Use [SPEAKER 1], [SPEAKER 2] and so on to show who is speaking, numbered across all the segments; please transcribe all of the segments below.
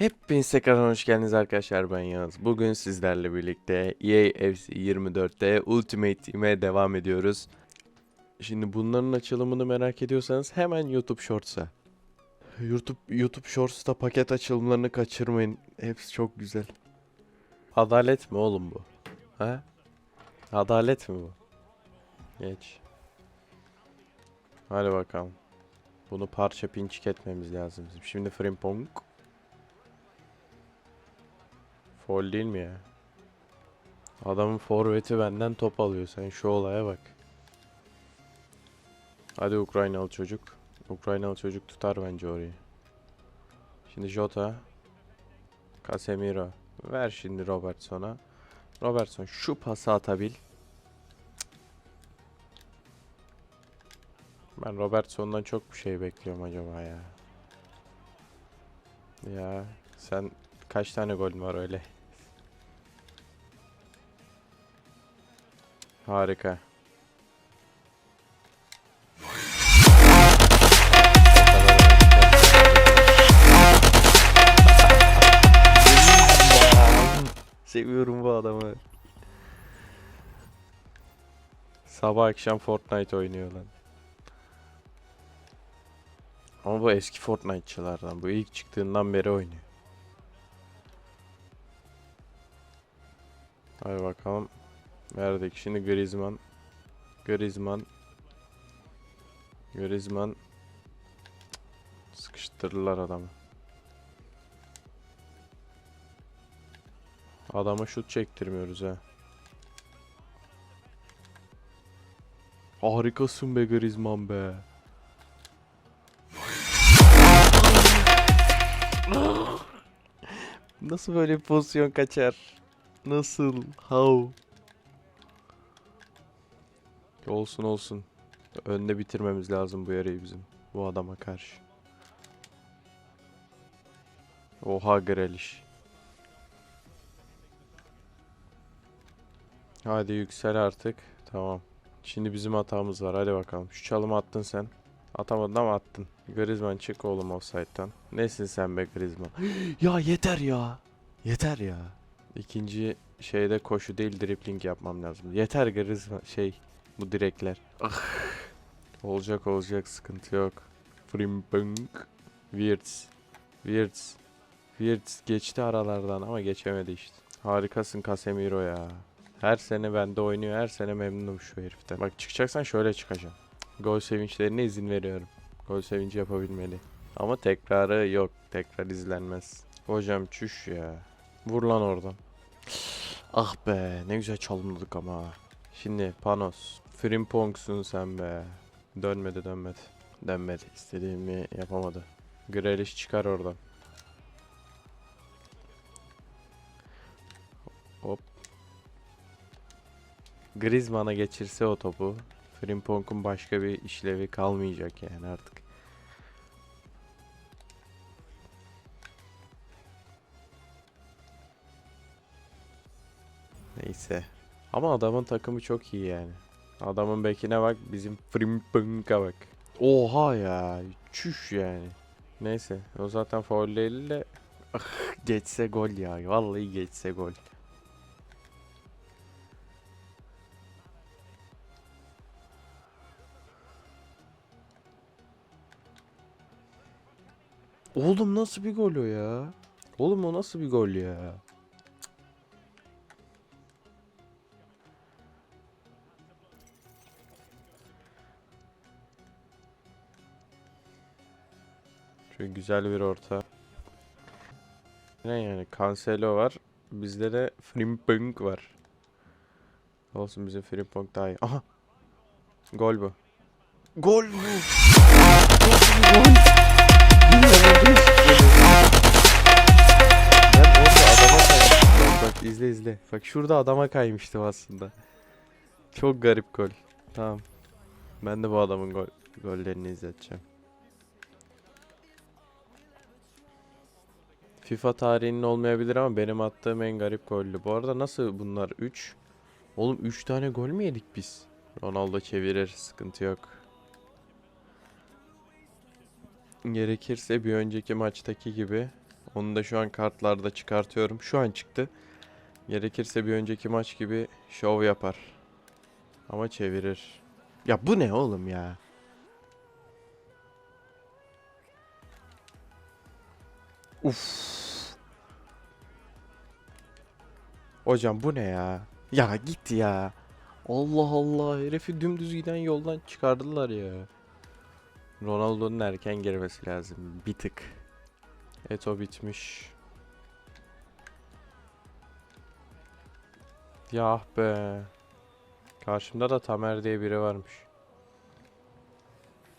[SPEAKER 1] Hepiniz tekrardan hoş geldiniz arkadaşlar ben Yağız. Bugün sizlerle birlikte EA FC 24'te Ultimate Team'e devam ediyoruz. Şimdi bunların açılımını merak ediyorsanız hemen YouTube Shorts'a. YouTube YouTube Shorts'ta paket açılımlarını kaçırmayın. Hepsi çok güzel. Adalet mi oğlum bu? Ha? Adalet mi bu? Geç. Hadi bakalım. Bunu parça pinçik etmemiz lazım. bizim. Şimdi Frimpong. Foul değil mi ya? Adamın forveti benden top alıyor. Sen şu olaya bak. Hadi Ukraynalı çocuk. Ukraynalı çocuk tutar bence orayı. Şimdi Jota. Casemiro. Ver şimdi Robertson'a. Robertson şu pası atabil. Ben Robertson'dan çok bir şey bekliyorum acaba ya. Ya sen kaç tane gol var öyle? Harika. Seviyorum bu adamı. Sabah akşam Fortnite oynuyor lan. Ama bu eski Fortnite'çılardan. Bu ilk çıktığından beri oynuyor. Hadi bakalım. Verdik. Şimdi Griezmann. Griezmann. Griezmann. Cık, Sıkıştırdılar adamı. Adama şut çektirmiyoruz ha. Harikasın be Griezmann be. Nasıl böyle pozisyon kaçar? Nasıl? How? Olsun olsun. Önde bitirmemiz lazım bu yarıyı bizim. Bu adama karşı. Oha Grealish. Hadi yüksel artık. Tamam. Şimdi bizim hatamız var. Hadi bakalım. Şu çalımı attın sen. Atamadın ama attın. Griezmann çık oğlum offside'dan. Nesin sen be Griezmann? ya yeter ya. Yeter ya. İkinci şeyde koşu değil dribbling yapmam lazım. Yeter Griezmann şey bu direkler. Ah. Olacak olacak sıkıntı yok. Frimpong. Wirtz. Wirtz. Wirtz geçti aralardan ama geçemedi işte. Harikasın Casemiro ya. Her sene bende oynuyor. Her sene memnunum şu heriften. Bak çıkacaksan şöyle çıkacağım. Gol sevinçlerine izin veriyorum. Gol sevinci yapabilmeli. Ama tekrarı yok. Tekrar izlenmez. Hocam çüş ya. Vur lan oradan. Ah be ne güzel çalımladık ama. Şimdi Panos. Frimpong'sun sen be. Dönmedi dönmedi. Dönmedi. İstediğimi yapamadı. Grealish çıkar oradan. Hop. Griezmann'a geçirse o topu. Frimpong'un başka bir işlevi kalmayacak yani artık. Neyse. Ama adamın takımı çok iyi yani. Adamın bekine bak, bizim Frimpong'a bak. Oha ya, çüş yani. Neyse, o zaten faul ah, geçse gol ya. Vallahi geçse gol. Oğlum nasıl bir gol o ya? Oğlum o nasıl bir gol ya? Şöyle güzel bir orta. Ne yani Cancelo var. Bizde de Frimpong var. Olsun bizim Frimpong daha iyi. Aha. Gol bu. Gol bu. Gol? Bak izle izle. Bak şurada adama kaymıştım aslında. Çok garip gol. Tamam. Ben de bu adamın gol gollerini izleteceğim. FIFA tarihinin olmayabilir ama benim attığım en garip goldü. Bu arada nasıl bunlar 3? Oğlum 3 tane gol mü yedik biz? Ronaldo çevirir, sıkıntı yok. Gerekirse bir önceki maçtaki gibi Onu da şu an kartlarda çıkartıyorum. Şu an çıktı. Gerekirse bir önceki maç gibi şov yapar. Ama çevirir. Ya bu ne oğlum ya? Uf. Hocam bu ne ya? Ya git ya. Allah Allah herifi dümdüz giden yoldan çıkardılar ya. Ronaldo'nun erken girmesi lazım. Bir tık. Eto bitmiş. Yah be. Karşımda da Tamer diye biri varmış.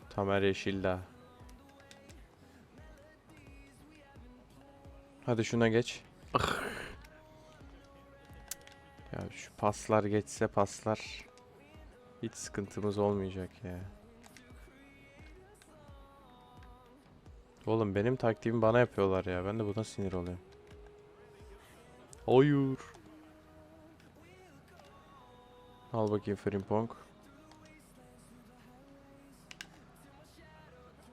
[SPEAKER 1] Tamer Yeşildağ. Hadi şuna geç. Ah. Ya şu paslar geçse paslar hiç sıkıntımız olmayacak ya. Oğlum benim taktiğimi bana yapıyorlar ya. Ben de buna sinir oluyorum. Hayır. Al bakayım Frimpong.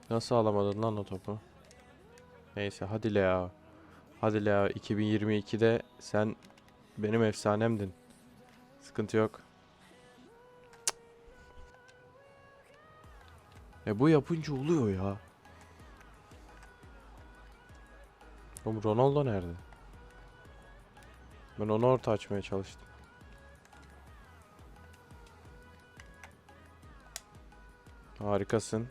[SPEAKER 1] Nasıl alamadın lan o topu? Neyse hadi Lea. Hadi Lea 2022'de sen benim efsanemdin. Sıkıntı yok. E bu yapınca oluyor ya. Oğlum Ronaldo nerede? Ben onu orta açmaya çalıştım. Harikasın.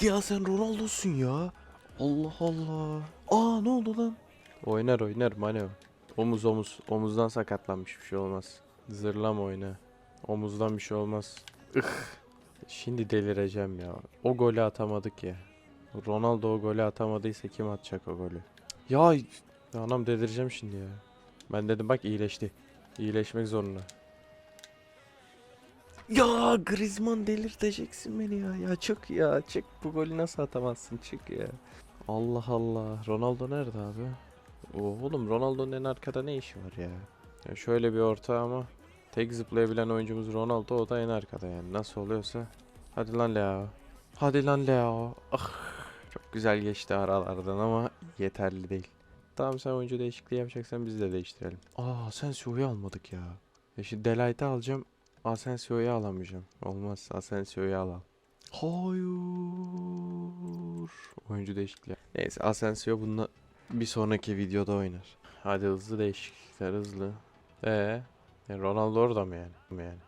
[SPEAKER 1] Ya sen Ronaldo'sun ya. Allah Allah. Aa ne oldu lan? Oynar oynar Mane. Omuz omuz. Omuzdan sakatlanmış bir şey olmaz. Zırlama oyna. Omuzdan bir şey olmaz. Ih. Şimdi delireceğim ya. O golü atamadık ya. Ronaldo o golü atamadıysa kim atacak o golü? Ya ya anam delireceğim şimdi ya. Ben dedim bak iyileşti. İyileşmek zorunda. Ya Griezmann delirteceksin beni ya. Ya çık ya çık. Bu golü nasıl atamazsın çık ya. Allah Allah. Ronaldo nerede abi? Oğlum Ronaldo'nun en arkada ne işi var ya? ya? Şöyle bir orta ama tek zıplayabilen oyuncumuz Ronaldo o da en arkada yani. Nasıl oluyorsa. Hadi lan Leo. Hadi lan Leo. Ah. Çok güzel geçti aralardan ama yeterli değil. Tamam sen oyuncu değişikliği yapacaksan biz de değiştirelim. Aa Asensio'yu almadık ya. Ya şimdi Delight'ı alacağım. Asensio'yu alamayacağım. Olmaz. Asensio'yu alalım. Hayır. Oyuncu değişikliği. Neyse Asensio bununla bir sonraki videoda oynar. Hadi hızlı değişiklikler hızlı. Ee, Ronaldo orada mı yani? Yani.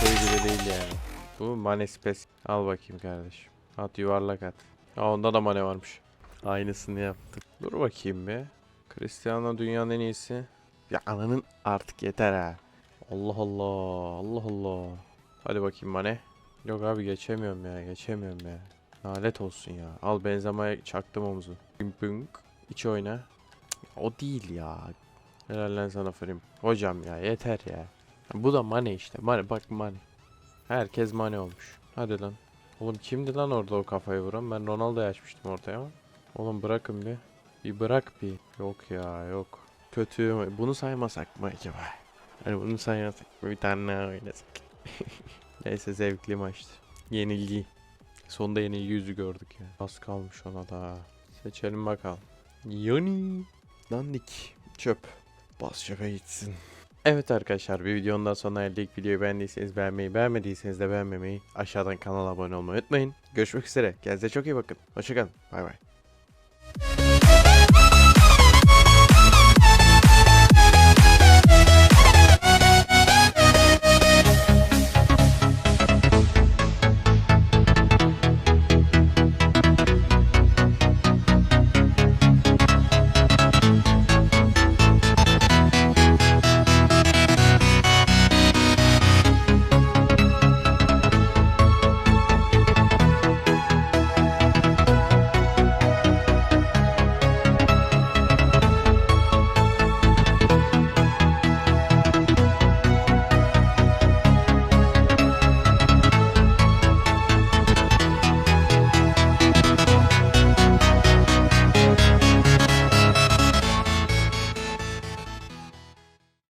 [SPEAKER 1] Şey bile değil yani. Bu Mane Spes. Al bakayım kardeşim. At yuvarlak at. Aa onda da Mane varmış. Aynısını yaptık. Dur bakayım bir. Cristiano dünyanın en iyisi. Ya ananın artık yeter ha. Allah Allah. Allah Allah. Hadi bakayım Mane. Yok abi geçemiyorum ya. Geçemiyorum ya. Lanet olsun ya. Al Benzema'ya çaktım omuzu. Pünk pünk. İç oyna. O değil ya. Helal lan sana Frim. Hocam ya yeter ya. Bu da Mane işte. Mane bak Mane. Herkes Mane olmuş. Hadi lan. Oğlum kimdi lan orada o kafayı vuran? Ben Ronaldo'yu açmıştım ortaya ama. Oğlum bırakın bir. Bir bırak bir. Yok ya yok. Kötü. Bunu saymasak mı acaba? Hani bunu saymasak mı? Bir tane oynasak. Neyse zevkli maçtı. Yenilgi. Sonunda yenilgi yüzü gördük ya. Az kalmış ona da. Seçelim bakalım. Yoni. Dandik. Çöp. Bas çöpe gitsin. Evet arkadaşlar bir videonun daha sonuna geldik. Videoyu beğendiyseniz beğenmeyi, beğenmediyseniz de beğenmemeyi, aşağıdan kanala abone olmayı unutmayın. Görüşmek üzere. Kendinize çok iyi bakın. Hoşçakalın. Bay bay.